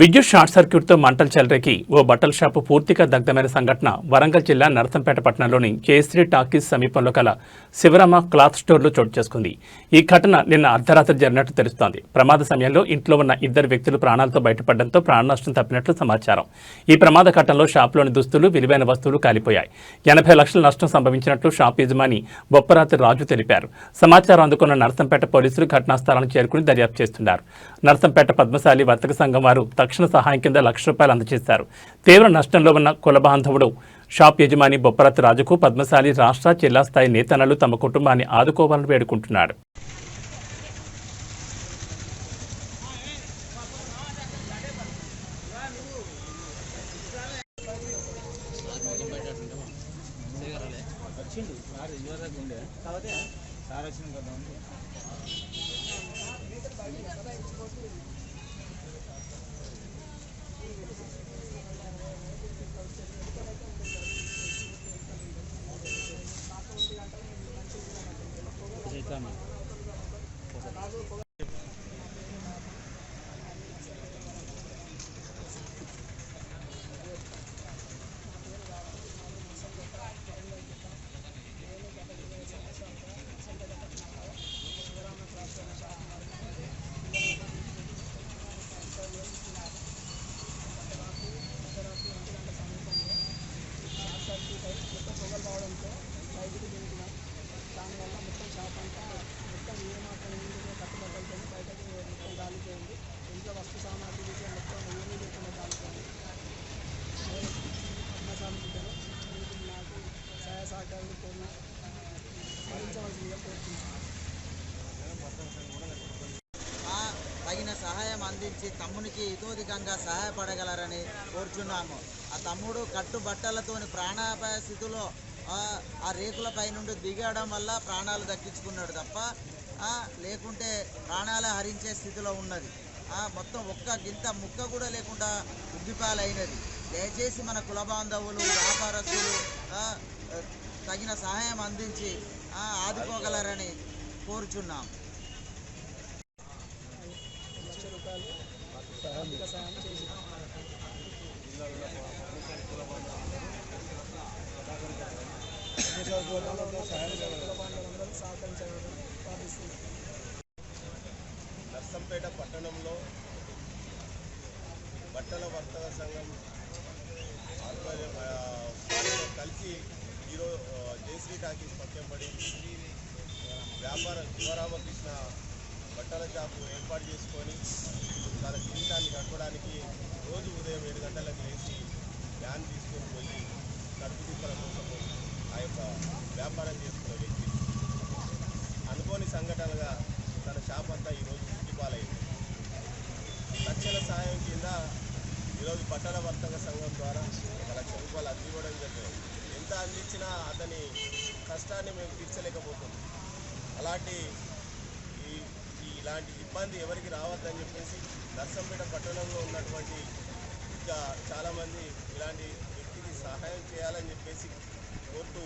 విద్యుత్ షార్ట్ సర్క్యూట్తో మంటలు చెలరేకి ఓ బట్టల షాపు పూర్తిగా దగ్ధమైన సంఘటన వరంగల్ జిల్లా నరసంపేట పట్టణంలోని కేసరి టాకీస్ సమీపంలో కల శివరామ క్లాత్ స్టోర్లో చోటు చేసుకుంది. ఈ ఘటన నిన్న అర్ధరాత్రి జరిగినట్టు తెలుస్తోంది. ప్రమాద సమయంలో ఇంట్లో ఉన్న ఇద్దరు వ్యక్తులు ప్రాణాలతో బయటపడడంతో ప్రాణ నష్టం తప్పినట్లు సమాచారం. ఈ ప్రమాద ఘటనలో షాపులోని దుస్తులు విలువైన వస్తువులు కాలిపోయాయి. ఎనభై లక్షల నష్టం సంభవించినట్లు షాప్ యజమాని బొప్పరాతి రాజు తెలిపారు. సమాచారం అందుకున్న నరసంపేట పోలీసులు ఘటనా స్థలానికి చేరుకుని దర్యాప్తు చేస్తున్నారు. నరసంపేట పద్మశాలి వర్తక సంఘం వారు రక్షణ సహాయం కింద లక్ష రూపాయలు అందజేశారు. తీవ్ర నష్టంలో ఉన్న కులబాంధవుడు షాప్ యజమాని బొప్పరత్ రాజుకు పద్మశాలి రాష్ట్ర జిల్లా స్థాయి నేతనలు తమ కుటుంబాన్ని ఆదుకోవాలని exame. తగిన సహాయం అందించి తమ్మునికి ఇతోధికంగా సహాయపడగలరని కోరుచున్నాము. ఆ తమ్ముడు కట్టు బట్టలతోని ప్రాణాపాయ స్థితిలో ఆ, రేకులపై నుండి దిగడం వల్ల ప్రాణాలు దక్కించుకున్నాడు తప్ప లేకుంటే ప్రాణాలు హరించే స్థితిలో ఉన్నది. మొత్తం ఒక్క గింత ముక్క కూడా లేకుండా ఉద్దిపాలైనది దయచేసి మన కుల బాంధవులు వ్యాపారస్తులు తగిన సహాయం అందించి ఆదుకోగలరని కోరుచున్నాం. నర్సంపేట పట్టణంలో బట్టల వర్తక సంఘం కలిసి ఈరోజు జయశ్రీ టాకీస్ పడి వ్యాపార శివరామకృష్ణ బట్టల షాపు ఏర్పాటు చేసుకొని తన జీవితాన్ని గడపడానికి రోజు ఉదయం ఏడు గంటలకు లేచి వ్యాన్ తీసుకొని పోయి కడుపు తిప్పల కోసము ఆ యొక్క వ్యాపారం చేసుకున్న వ్యక్తి. అనుకోని సంఘటనగా తన షాప్ అంతా ఈరోజు చుట్టుపాలైంది తక్షణ సహాయం కింద ఈరోజు పట్టణ వర్తక సంఘం ద్వారా ఒక లక్ష రూపాయలు అందివ్వడం జరిగింది. ఎంత అందించినా అతని కష్టాన్ని మేము తీర్చలేకపోతున్నాం. అలాంటి ఈ ఇలాంటి ఇబ్బంది ఎవరికి రావద్దని చెప్పేసి నర్సంపేట పట్టణంలో ఉన్నటువంటి ఇంకా చాలామంది ఇలాంటి వ్యక్తికి సహాయం చేయాలని చెప్పేసి కోరుతూ